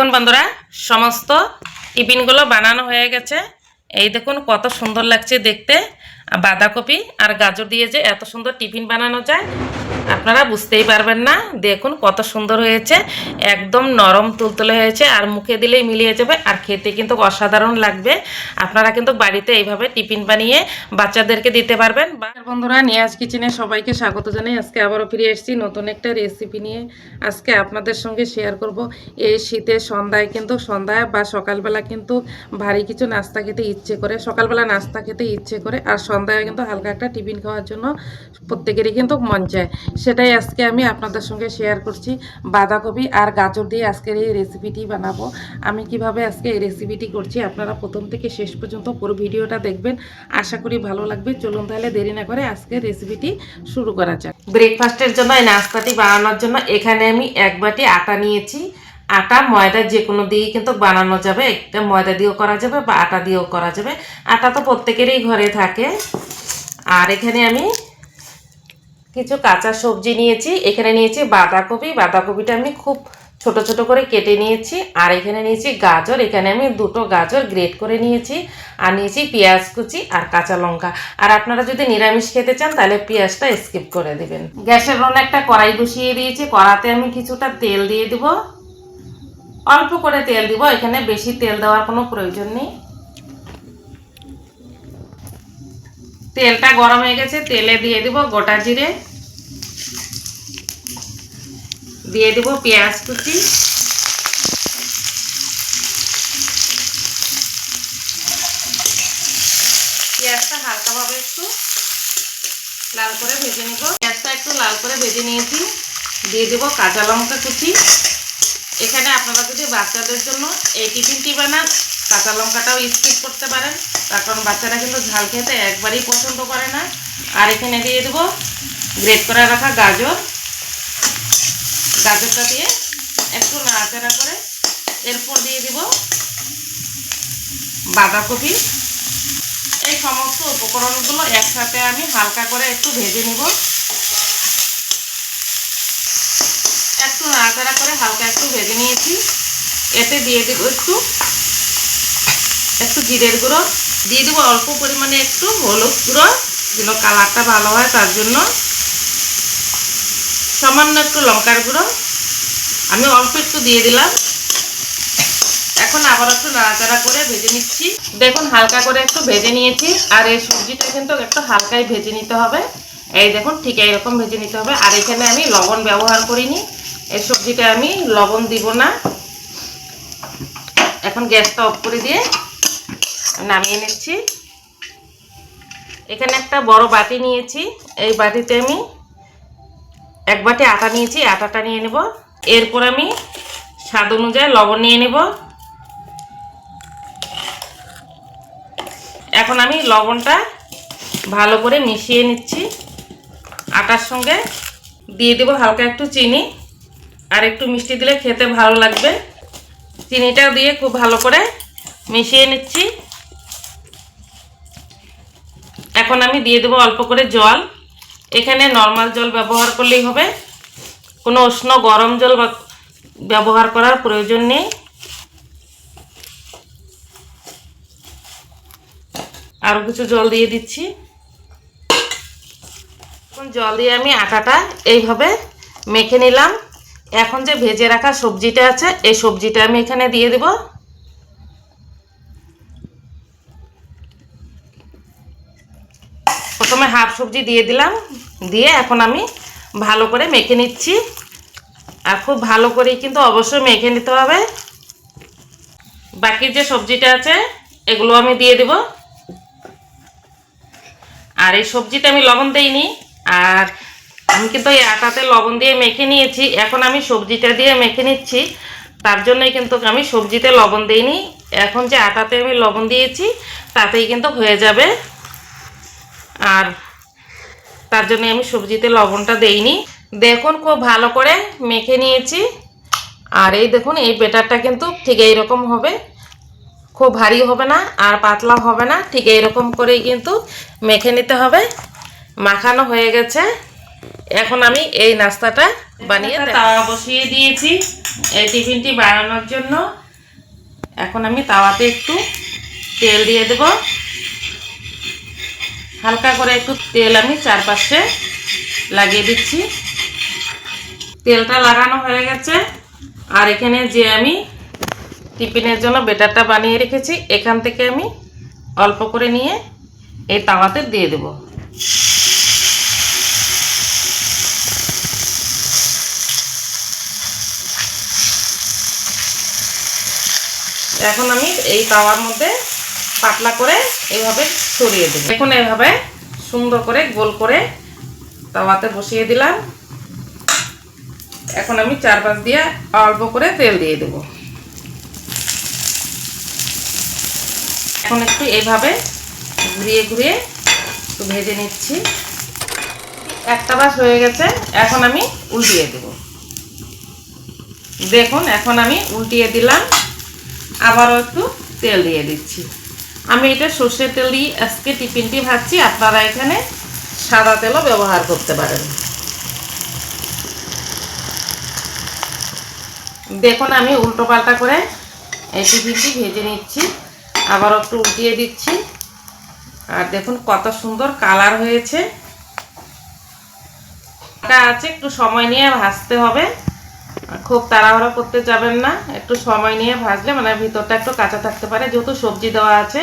দেখুন বন্ধুরা সমস্ত টিফিনগুলো বানানো হয়ে গেছে। এই দেখুন কত সুন্দর লাগছে দেখতে। বাঁধাকপি আর গাজর দিয়ে যে এত সুন্দর টিফিন বানানো যায়, আপনারা বুঝতেই পারবেন না। দেখুন কত সুন্দর হয়েছে, একদম নরম তুলতুলে হয়েছে আর মুখে দিলেই মিলিয়ে যাবে আর খেতে কিন্তু অসাধারণ লাগবে। আপনারা কিন্তু বাড়িতে এইভাবে টিফিন বানিয়ে বাচ্চাদেরকে দিতে পারবেন। বন্ধুরা, নিয়াজ কিচেনে সবাইকে স্বাগত জানাই। আজকে আবারও ফিরে এসেছি নতুন একটা রেসিপি নিয়ে। আজকে আপনাদের সঙ্গে শেয়ার করব। এই শীতে সন্ধ্যায় কিন্তু সন্ধ্যায় বা সকালবেলা কিন্তু ভারী কিছু নাস্তা খেতে ইচ্ছে করে, সকালবেলা নাস্তা খেতে ইচ্ছে করে আর সন্ধ্যায় কিন্তু হালকা একটা টিফিন খাওয়ার জন্য প্রত্যেকেরই কিন্তু মন চায়। সেটাই আজকে আমি আপনাদের সঙ্গে শেয়ার করছি। বাঁধাকপি আর গাজর দিয়ে আজকের এই রেসিপিটি বানাবো। আমি কীভাবে আজকে এই রেসিপিটি করছি আপনারা প্রথম থেকে শেষ পর্যন্ত পুরো ভিডিওটা দেখবেন। আশা করি ভালো লাগবে। চলুন তাহলে দেরি না করে আজকে রেসিপিটি শুরু করা যাক। ব্রেকফাস্টের জন্য এই নাস্তাটি বানানোর জন্য এখানে আমি এক বাটি আটা নিয়েছি। আটা ময়দা যে কোনো দিয়েই কিন্তু বানানো যাবে। একটা ময়দা দিয়েও করা যাবে বা আটা দিয়েও করা যাবে। আটা তো প্রত্যেকেরই ঘরে থাকে। আর এখানে আমি কিছু কাঁচা সবজি নিয়েছি। এখানে নিয়েছি বাঁধাকপি। বাঁধাকপিটা আমি খুব ছোট ছোট করে কেটে নিয়েছি। আর এখানে নিয়েছি গাজর। এখানে আমি দুটো গাজর গ্রেট করে নিয়েছি। আর নিয়েছি পেঁয়াজ কুচি আর কাঁচা লঙ্কা। আর আপনারা যদি নিরামিষ খেতে চান, তাহলে পেঁয়াজটা স্কিপ করে দিবেন। গ্যাসের রোনে একটা কড়াই বসিয়ে দিয়েছি। কড়াতে আমি কিছুটা তেল দিয়ে দিব। অল্প করে তেল দিব, এখানে বেশি তেল দেওয়ার কোনো প্রয়োজন নেই। তেলটা গরম হয়ে গেছে, তেলে দিয়ে দিব গোটা জিরে। দিয়ে দিব পেঁয়াজ কুচি। পেঁয়াজটা হালকাভাবে একটু লাল করে ভেজে নিব। পেঁয়াজটা একটু লাল করে ভেজে নিয়েছি। দিয়ে দেবো কাঁচা লঙ্কা কুচি। এখানে আপনারা যদি বাচ্চাদের জন্য এই টিফিনটি বানান, কাঁচা লঙ্কাটাও স্কিপ করতে পারেন, তার কারণ বাচ্চারা কিন্তু ঝাল খেতে একবারই পছন্দ করে না। আর এখানে দিয়ে দেবো গ্রেট করে রাখা গাজর। গাজরটা দিয়ে একটু নাড়াচাড়া করে এরপর দিয়ে দিব বাঁধাকপি। এই সমস্ত উপকরণগুলো একসাথে আমি হালকা করে একটু ভেজে নিব। একটু নাড়াচাড়া করে হালকা একটু ভেজে নিয়েছি। এতে দিয়ে দেবো একটু একটু জিরের গুঁড়ো। দিয়ে দেবো অল্প পরিমাণে একটু হলুদ গুঁড়ো, যেন কালারটা ভালো হয় তার জন্য। সামান্য একটু লঙ্কার গুঁড়ো। আমি অল্প একটু দিয়ে দিলাম। এখন আবার একটু নাড়াচাড়া করে ভেজে নিচ্ছি। দেখুন, হালকা করে একটু ভেজে নিয়েছি। আর এই সবজিটা কিন্তু একটু হালকাই ভেজে নিতে হবে। এই দেখুন, ঠিক এইরকম ভেজে নিতে হবে। আর এখানে আমি লবণ ব্যবহার করিনি। এই সবজিটা আমি লবণ দিব না। এখন গ্যাসটা অফ করে দিয়ে নামিয়ে নিচ্ছি। এখানে একটা বড় বাটি নিয়েছি। এই বাটিতে আমি এক বাটি আটা নিয়েছি। আটাটা নিয়ে নেব। এরপর আমি স্বাদ অনুযায়ী লবণ নিয়ে নেব। এখন আমি লবণটা ভালো করে মিশিয়ে নিচ্ছি। আটার সঙ্গে দিয়ে দেবো হালকা একটু চিনি। আর একটু মিষ্টি দিলে খেতে ভালো লাগবে। চিনিটাও দিয়ে খুব ভালো করে মিশিয়ে নিচ্ছি। এখন আমি দিয়ে দেবো অল্প করে জল। এখানে নর্মাল জল ব্যবহার করলেই হবে। কোনো উষ্ণ গরম জল ব্যবহার করার প্রয়োজন নেই। আরও কিছু জল দিয়ে দিচ্ছি। এখন জল দিয়ে আমি আটাটা এইভাবে মেখে নিলাম। এখন যে ভেজে রাখা সবজিটা আছে, এই সবজিটা আমি এখানে দিয়ে দেব। প্রথমে হাফ সবজি দিয়ে দিলাম, দিয়ে এখন আমি ভালো করে মেখে নিচ্ছি। আর খুব ভালো করেই কিন্তু অবশ্যই মেখে নিতে হবে। বাকি যে সবজিটা আছে, এগুলো আমি দিয়ে দেব। আর এই সবজিটা আমি লবণ দেইনি, আর আমি কিন্তু এই আটাতে লবণ দিয়ে মেখে নিয়েছি। এখন আমি সবজিটা দিয়ে মেখে নিচ্ছি। তার জন্যই কিন্তু আমি সবজিতে লবণ দিইনি। এখন যে আটাতে আমি লবণ দিয়েছি, তাতেই কিন্তু হয়ে যাবে। আর তার জন্য আমি সবজিতে লবণটা দেইনি। দেখুন খুব ভালো করে মেখে নিয়েছি। আর এই দেখুন, এই বেটারটা কিন্তু ঠিক এইরকম হবে। খুব ভারী হবে না, আর পাতলা হবে না। ঠিক এইরকম করেই কিন্তু মেখে নিতে হবে। মাখানো হয়ে গেছে। এখন আমি এই নাস্তাটা বানিয়ে তাওয়া বসিয়ে দিয়েছি এই টিফিনটি বানানোর জন্য। এখন আমি তাওয়াতে একটু তেল দিয়ে দেব। হালকা করে একটু তেল আমি চারপাশে লাগিয়ে দিচ্ছি। তেলটা লাগানো হয়ে গেছে। আর এখানে যে আমি টিফিনের জন্য বেটারটা বানিয়ে রেখেছি এখান থেকে আমি অল্প করে নিয়ে এই তাওয়াতে দিয়ে দেব। এখন আমি এই তাওয়ার মধ্যে পাতলা করে এইভাবে ছড়িয়ে দেব। এখন এইভাবে সুন্দর করে গোল করে তাওয়াতে বসিয়ে দিলাম। এখন আমি চারপাশ দিয়ে অল্প করে তেল দিয়ে দেব। এখন একটু এইভাবে ঘুরিয়ে ঘুরিয়ে একটু ভেজে নিচ্ছি। একটা বাস হয়ে গেছে, এখন আমি উল্টিয়ে দেব। দেখুন, এখন আমি উল্টিয়ে দিলাম। আবারও একটু তেল দিয়ে দিচ্ছি। আমি এটা সর্ষের তেল দিয়ে আজকে টিফিনটি ভাজছি, আপনারা এখানে সাদা তেলও ব্যবহার করতে পারেন। দেখুন, আমি উল্টো পাল্টা করে এই টিফিনটি ভেজে নিচ্ছি। আবার একটু উঠিয়ে দিচ্ছি। আর দেখুন, কত সুন্দর কালার হয়েছে। আছে, একটু সময় নিয়ে ভাজতে হবে। খুব তাড়াহুড়ো করতে যাবেন না। একটু সময় নিয়ে ভাজলে মানে ভিতরটা একটু কাঁচা থাকতে পারে। যেহেতু সবজি দেওয়া আছে,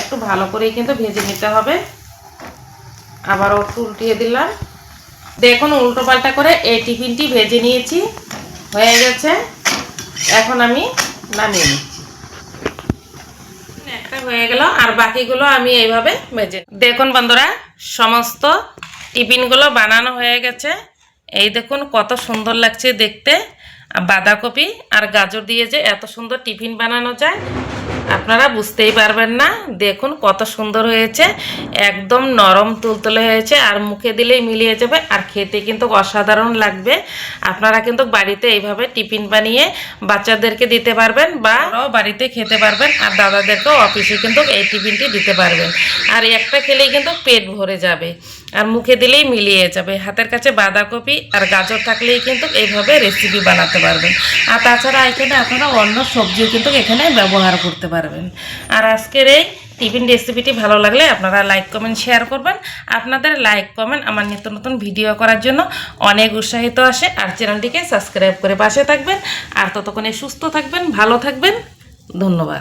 একটু ভালো করেই কিন্তু ভেজে নিতে হবে। আবারও একটু উল্টিয়ে দিলাম। দেখুন, উল্টো পাল্টা করে এই টিফিনটি ভেজে নিয়েছি। হয়ে গেছে। এখন আমি নামিয়ে নিচ্ছি। একটা হয়ে গেল, আর বাকিগুলো আমি এইভাবে ভেজে দেখুন বন্ধুরা, সমস্ত টিফিনগুলো বানানো হয়ে গেছে। এই দেখুন কত সুন্দর লাগছে দেখতে। বাঁধাকপি আর গাজর দিয়ে যে এত সুন্দর টিফিন বানানো যায়, আপনারা বুঝতেই পারবেন না। দেখুন কত সুন্দর হয়েছে, একদম নরম তুলতুলে হয়েছে, আর মুখে দিলেই মিলিয়ে যাবে, আর খেতে কিন্তু অসাধারণ লাগবে। আপনারা কিন্তু বাড়িতে এইভাবে টিফিন বানিয়ে বাচ্চাদেরকে দিতে পারবেন বা বাড়িতে খেতে পারবেন, আর দাদাদেরকেও অফিসে কিন্তু এই টিফিনটি দিতে পারবেন। আর একটা খেলেই কিন্তু পেট ভরে যাবে। আর মুখে দিলেই মিলিয়ে যাবে। হাতের কাছে বাঁধাকপি আর গাজর থাকলেই কিন্তু এইভাবে রেসিপি বানাতে পারবেন। আর তাছাড়া এখানে আপনারা অন্য সবজিও কিন্তু এখানে ব্যবহার করতে পারবেন। আর আজকের এই টিফিন রেসিপিটি ভালো লাগলে আপনারা লাইক কমেন্ট শেয়ার করবেন। আপনাদের লাইক কমেন্ট আমার নিত্য নতুন ভিডিও করার জন্য অনেক উৎসাহিত আসে। আর চ্যানেলটিকে সাবস্ক্রাইব করে পাশে থাকবেন। আর ততক্ষণে সুস্থ থাকবেন, ভালো থাকবেন। ধন্যবাদ।